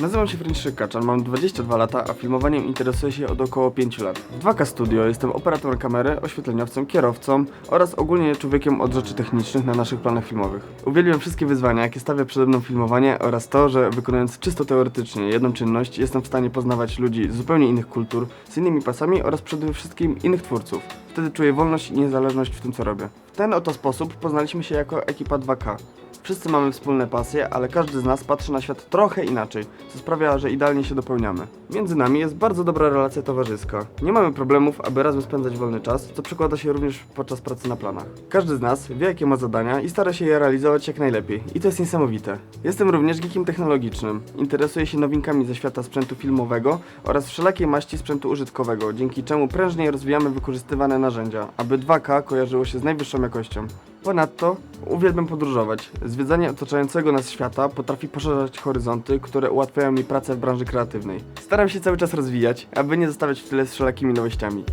Nazywam się Franciszek Kaczan, mam 22 lata, a filmowaniem interesuję się od około 5 lat. W 2K Studio jestem operatorem kamery, oświetleniowcem, kierowcą oraz ogólnie człowiekiem od rzeczy technicznych na naszych planach filmowych. Uwielbiam wszystkie wyzwania, jakie stawia przede mną filmowanie oraz to, że wykonując czysto teoretycznie jedną czynność, jestem w stanie poznawać ludzi z zupełnie innych kultur, z innymi pasami oraz przede wszystkim innych twórców. Wtedy czuję wolność i niezależność w tym, co robię. W ten oto sposób poznaliśmy się jako ekipa 2K. Wszyscy mamy wspólne pasje, ale każdy z nas patrzy na świat trochę inaczej, co sprawia, że idealnie się dopełniamy. Między nami jest bardzo dobra relacja towarzyska. Nie mamy problemów, aby razem spędzać wolny czas, co przekłada się również podczas pracy na planach. Każdy z nas wie, jakie ma zadania i stara się je realizować jak najlepiej. I to jest niesamowite. Jestem również geekiem technologicznym. Interesuję się nowinkami ze świata sprzętu filmowego oraz wszelakiej maści sprzętu użytkowego, dzięki czemu prężniej rozwijamy wykorzystywane narzędzia, aby 2K kojarzyło się z najwyższą jakością. Ponadto uwielbiam podróżować. Zwiedzanie otaczającego nas świata potrafi poszerzać horyzonty, które ułatwiają mi pracę w branży kreatywnej. Staram się cały czas rozwijać, aby nie zostawiać w tyle z wszelakimi nowościami.